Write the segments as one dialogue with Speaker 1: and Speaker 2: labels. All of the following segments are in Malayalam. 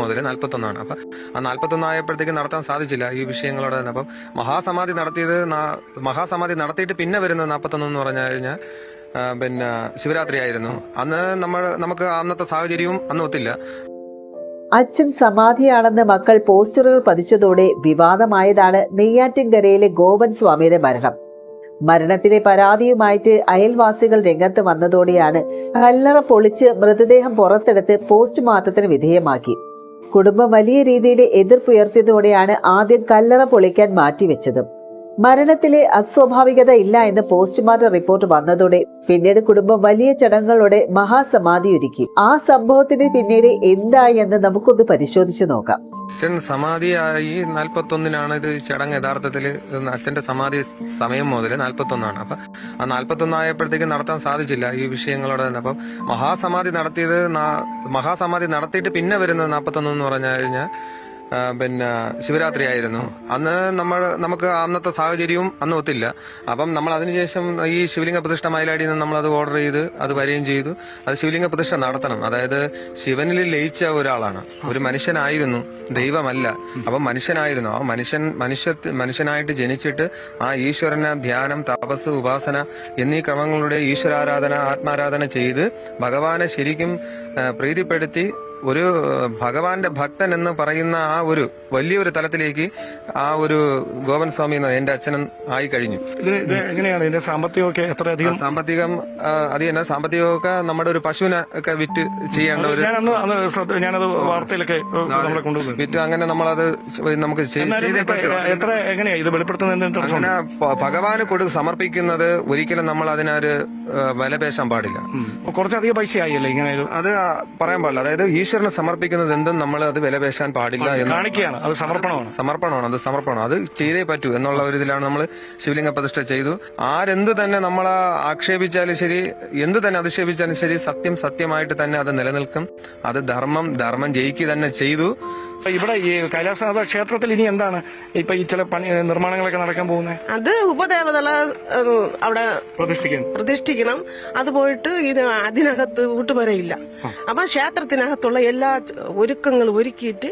Speaker 1: മുതൽ നാൽപ്പത്തൊന്നാണ് അപ്പം ആ നാൽപ്പത്തൊന്നായപ്പോഴത്തേക്ക് നടത്താൻ സാധിച്ചില്ല ഈ വിഷയങ്ങളോടെ തന്നെ. അപ്പം മഹാസമാധി നടത്തിയത് മഹാസമാധി നടത്തിയിട്ട് പിന്നെ വരുന്നത് നാൽപ്പത്തൊന്ന് എന്ന് പറഞ്ഞു കഴിഞ്ഞാൽ പിന്നെ ശിവരാത്രി ആയിരുന്നു. അന്ന് നമ്മൾ നമുക്ക് അന്നത്തെ സാഹചര്യവും അന്ന് ഒത്തില്ല.
Speaker 2: അച്ഛൻ സമാധിയാണെന്ന് മക്കൾ പോസ്റ്ററുകൾ പതിച്ചതോടെ വിവാദമായതാണ് നെയ്യാറ്റിൻകരയിലെ ഗോപൻ സ്വാമിയുടെ മരണം. മരണത്തിലെ പരാതിയുമായിട്ട് അയൽവാസികൾ രംഗത്ത് വന്നതോടെയാണ് കല്ലറ പൊളിച്ച് മൃതദേഹം പുറത്തെടുത്ത് പോസ്റ്റ്മോർട്ടത്തിന് വിധേയമാക്കി. കുടുംബം വലിയ രീതിയിൽ എതിർപ്പുയർത്തിയതോടെയാണ് ആദ്യം കല്ലറ പൊളിക്കാൻ മാറ്റിവെച്ചത്. മരണത്തിലെ അസ്വാഭാവികത ഇല്ല എന്ന് പോസ്റ്റ്മോർട്ടം റിപ്പോർട്ട് വന്നതോടെ പിന്നീട് കുടുംബം വലിയ ചടങ്ങുകളോടെ മഹാസമാധി ഒരുക്കി ആ സംഭവത്തിന് പിന്നീട് എന്തായി എന്ന് നമുക്കൊന്ന് പരിശോധിച്ചു നോക്കാം.
Speaker 1: അച്ഛൻ സമാധിയായി നാൽപ്പത്തൊന്നിനാണ് ഇത് ചടങ്ങ് യഥാർത്ഥത്തിൽ അച്ഛന്റെ സമാധി സമയം മുതൽ നാൽപ്പത്തൊന്നാണ്. അപ്പൊ ആ നാൽപ്പത്തൊന്നായപ്പോഴത്തേക്ക് നടത്താൻ സാധിച്ചില്ല ഈ വിഷയങ്ങളോടെ തന്നെ. അപ്പം മഹാസമാധി നടത്തിയത് മഹാസമാധി നടത്തിയിട്ട് പിന്നെ വരുന്നത് നാൽപ്പത്തൊന്ന് എന്ന് പറഞ്ഞു കഴിഞ്ഞാൽ പിന്നെ ശിവരാത്രി ആയിരുന്നു. അന്ന് നമ്മൾ നമുക്ക് അന്നത്തെ സാഹചര്യവും അന്ന് ഒത്തില്ല. അപ്പം നമ്മൾ അതിനുശേഷം ഈ ശിവലിംഗ പ്രതിഷ്ഠ മയിലാടിയിൽ നിന്ന് നമ്മൾ അത് ഓർഡർ ചെയ്ത് അത് വരികയും ചെയ്തു. അത് ശിവലിംഗ പ്രതിഷ്ഠ നടത്തണം. അതായത് ശിവനിൽ ലയിച്ച ഒരാളാണ്. ഒരു മനുഷ്യനായിരുന്നു. ദൈവമല്ല. അപ്പം മനുഷ്യനായിരുന്നു. ആ മനുഷ്യൻ മനുഷ്യ മനുഷ്യനായിട്ട് ജനിച്ചിട്ട് ആ ഈശ്വരനെ ധ്യാനം തപസ് ഉപാസന എന്നീ ക്രമങ്ങളുടെ ഈശ്വരാരാധന ആത്മാരാധന ചെയ്ത് ഭഗവാനെ ശരിക്കും പ്രീതിപ്പെടുത്തി ഒരു ഭഗവാന്റെ ഭക്തൻ എന്ന് പറയുന്ന ആ ഒരു വലിയൊരു തലത്തിലേക്ക് ആ ഒരു ഗോവൻ സ്വാമി എന്ന എന്റെ അച്ഛനും ആയി കഴിഞ്ഞു.
Speaker 3: എങ്ങനെയാണ്? ഇതിന്റെ സാമ്പത്തികമൊക്കെ എത്രയധികം?
Speaker 1: സാമ്പത്തികം അത് തന്നെ. സാമ്പത്തികമൊക്കെ നമ്മുടെ ഒരു പശുവിനെ ഒക്കെ വിറ്റ് ചെയ്യേണ്ട ഒരു
Speaker 3: ഞാനത് വാർത്തയിലൊക്കെ
Speaker 1: വിറ്റ്. അങ്ങനെ നമ്മളത് നമുക്ക്
Speaker 3: എത്ര എങ്ങനെയാ? ഇത് വെളിപ്പെടുത്തുന്നത്
Speaker 1: അങ്ങനെ ഭഗവാന് കൊടു സമർപ്പിക്കുന്നത് ഒരിക്കലും നമ്മൾ അതിനൊരു വിലപേശാൻ പാടില്ല.
Speaker 3: കുറച്ചധികം പൈസ ആയില്ലേ ഇങ്ങനെ
Speaker 1: അത് പറയാൻ പാടില്ല. അതായത് ഈശ്വരന് സമർപ്പിക്കുന്നത് എന്തും നമ്മൾ അത് വിലപേശാൻ പാടില്ല എന്ന്.
Speaker 3: കാണിക്കുകയാണ്. അത് സമർപ്പണമാണ്.
Speaker 1: സമർപ്പണമാണ് അത് സമർപ്പണം അത് ചെയ്തേ പറ്റൂ എന്നുള്ള ഒരു ഇതിലാണ് നമ്മൾ ശിവലിംഗ പ്രതിഷ്ഠ ചെയ്തു. ആരെന്ത് തന്നെ നമ്മളെ ആക്ഷേപിച്ചാലും ശരി എന്ത് തന്നെ അധിക്ഷേപിച്ചാലും ശരി സത്യം സത്യമായിട്ട് തന്നെ അത് നിലനിൽക്കും. അത് ധർമ്മം ധർമ്മം ജയിക്കുക തന്നെ ചെയ്തു.
Speaker 3: ഇവിടെ ഈ കൈലാസനാഥ ക്ഷേത്രത്തിൽ ഇനി എന്താണ്? ഇപ്പൊ ഈ ചില പണി നിർമ്മാണങ്ങളൊക്കെ നടക്കാൻ പോകുന്നത്
Speaker 4: അത് ഉപദേവതല അവിടെ
Speaker 3: പ്രതിഷ്ഠിക്കാൻ
Speaker 4: പ്രതിഷ്ഠിക്കണം. അത് പോയിട്ട് ഇത് അതിനകത്ത് ഊട്ടുപരയില്ല അപ്പൊ ക്ഷേത്രത്തിനകത്തുള്ള എല്ലാ ഒരുക്കങ്ങൾ ഒരുക്കങ്ങളും ഒരുക്കിയിട്ട്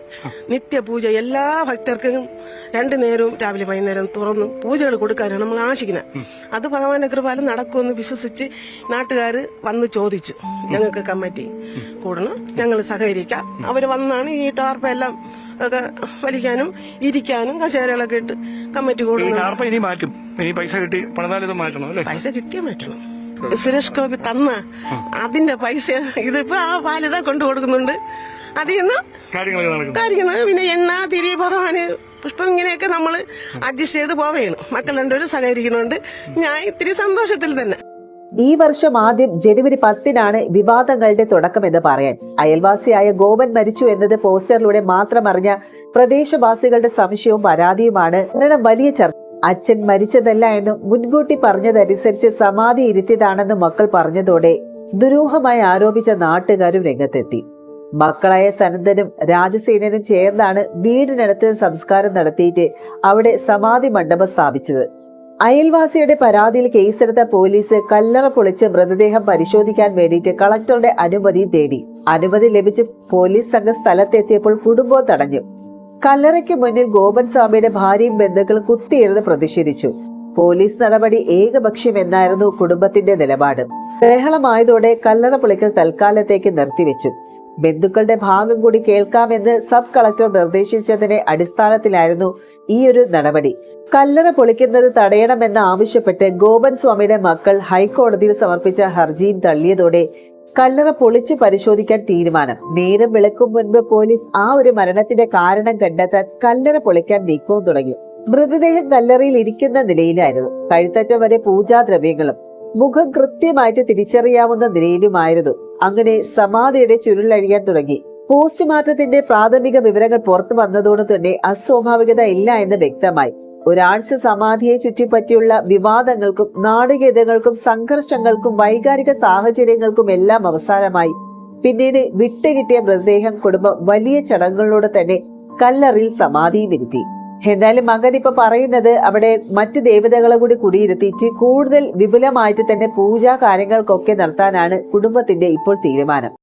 Speaker 4: നിത്യപൂജ എല്ലാ ഭക്തർക്കും രണ്ടു നേരവും രാവിലെ വൈകുന്നേരം തുറന്ന് പൂജകൾ കൊടുക്കാനാണ് നമ്മൾ ആശിക്കുന്നത് അത് ഭഗവാന്റെ കൃപാലം നടക്കുമെന്ന് വിശ്വസിച്ച് നാട്ടുകാർ വന്ന് ചോദിച്ചു. ഞങ്ങൾക്ക് കമ്മിറ്റി കൂടണം ഞങ്ങൾ സഹകരിക്കാം. അവർ വന്നാണ് ഈ ടാർപ്പ എല്ലാം ഒക്കെ വലിക്കാനും ഇരിക്കാനും കസേരകളൊക്കെ ഇട്ട് കമ്മിറ്റി
Speaker 3: കൊടുക്കും
Speaker 4: കൂടുന്നു
Speaker 3: ഇനി മാറ്റും. ഇനി പൈസ കിട്ടി പണിതാലിത് മാറ്റണം അല്ലേ?
Speaker 4: പൈസ കിട്ടിയ മാറ്റണം. സുരേഷ് ഗോപി തന്ന അതിന്റെ പൈസ ഇതിപ്പോ ആ ബാലിത കൊണ്ടു കൊടുക്കുന്നുണ്ട്. അതിൽ നിന്ന് കാര്യങ്ങൾ പിന്നെ എണ്ണ തിരി ഭഗവാന് പുഷ്പം ഇങ്ങനെയൊക്കെ നമ്മൾ അഡ്ജസ്റ്റ് ചെയ്ത് പോവുകയാണ്. മക്കൾ രണ്ടുപേരും സഹകരിക്കുന്നുണ്ട്. ഞാൻ ഇത്തിരി സന്തോഷത്തിൽ തന്നെ.
Speaker 2: ഈ വർഷം ആദ്യം ജനുവരി പത്തിനാണ് വിവാദങ്ങളുടെ തുടക്കമെന്ന് പറയാൻ. അയൽവാസിയായ ഗോവൻ മരിച്ചു എന്നത് പോസ്റ്ററിലൂടെ മാത്രം അറിഞ്ഞ പ്രദേശവാസികളുടെ സംശയവും പരാതിയുമാണ്. മരണം വലിയ ചർച്ച. അച്ഛൻ മരിച്ചതല്ല എന്നും മുൻകൂട്ടി പറഞ്ഞതനുസരിച്ച് സമാധി ഇരുത്തിയതാണെന്ന് മക്കൾ പറഞ്ഞതോടെ ദുരൂഹമായി ആരോപിച്ച നാട്ടുകാരും രംഗത്തെത്തി. മക്കളായ സനന്ദനും രാജസേനനും ചേർന്നാണ് വീടിനടുത്ത് സംസ്കാരം നടത്തിയിട്ട് അവിടെ സമാധി മണ്ഡപം സ്ഥാപിച്ചത്. അയൽവാസിയുടെ പരാതിയിൽ കേസെടുത്ത പോലീസ് കല്ലറ പൊളിച്ച് മൃതദേഹം പരിശോധിക്കാൻ വേണ്ടിയിട്ട് കളക്ടറുടെ അനുമതി തേടി. അനുമതി ലഭിച്ച് പോലീസ് സംഘം സ്ഥലത്തെത്തിയപ്പോൾ കുടുംബം തടഞ്ഞു. കല്ലറയ്ക്ക് മുന്നിൽ ഗോപൻ സ്വാമിയുടെ ഭാര്യയും ബന്ധുക്കളും കുത്തിയിരുന്ന് പ്രതിഷേധിച്ചു. പോലീസ് നടപടി ഏകപക്ഷ്യമെന്നായിരുന്നു കുടുംബത്തിന്റെ നിലപാട്. ബഹളമായതോടെ കല്ലറ പൊളിക്കൽ തൽക്കാലത്തേക്ക് നിർത്തിവെച്ചു. ബന്ധുക്കളുടെ ഭാഗം കൂടി കേൾക്കാമെന്ന് സബ് കളക്ടർ നിർദ്ദേശിച്ചതിന്റെ അടിസ്ഥാനത്തിലായിരുന്നു ഈ ഒരു നടപടി. കല്ലറ പൊളിക്കുന്നത് തടയണമെന്ന് ആവശ്യപ്പെട്ട് ഗോപൻ സ്വാമിയുടെ മക്കൾ ഹൈക്കോടതിയിൽ സമർപ്പിച്ച ഹർജിയും തള്ളിയതോടെ കല്ലറ പൊളിച്ച് പരിശോധിക്കാൻ തീരുമാനം. നേരം വിളക്കും മുൻപ് പോലീസ് ആ ഒരു മരണത്തിന്റെ കാരണം കണ്ടെത്താൻ കല്ലറ പൊളിക്കാൻ നീക്കവും തുടങ്ങി. മൃതദേഹം കല്ലറയിൽ ഇരിക്കുന്ന നിലയിലായിരുന്നു. കഴുത്തറ്റം വരെ പൂജാദ്രവ്യങ്ങളും മുഖം കൃത്യമായിട്ട് തിരിച്ചറിയാവുന്ന നിലയിലുമായിരുന്നു. അങ്ങനെ സമാധിയുടെ ചുരുളഴിയാൻ തുടങ്ങി. പോസ്റ്റ്മോർട്ടത്തിന്റെ പ്രാഥമിക വിവരങ്ങൾ പുറത്തു വന്നതോടെ തന്നെ അസ്വാഭാവികത ഇല്ല എന്ന് വ്യക്തമായി. ഒരാഴ്ച സമാധിയെ ചുറ്റിപ്പറ്റിയുള്ള വിവാദങ്ങൾക്കും നാടകീയതകൾക്കും സംഘർഷങ്ങൾക്കും വൈകാരിക സാഹചര്യങ്ങൾക്കും എല്ലാം അവസാനമായി. പിന്നീട് വിട്ടുകിട്ടിയ മൃതദേഹം കുടുംബം വലിയ ചടങ്ങുകളോടെ തന്നെ കല്ലറിൽ സമാധിയും ഇരുത്തി എന്നാലും മകൻ ഇപ്പൊ പറയുന്നത് അവിടെ മറ്റു ദേവതകളെ കൂടി കുടിയിരുത്തിച്ച് കൂടുതൽ വിപുലമായിട്ട് തന്നെ പൂജാ കാര്യങ്ങൾക്കൊക്കെ നടത്താനാണ് കുടുംബത്തിന്റെ ഇപ്പോൾ തീരുമാനം.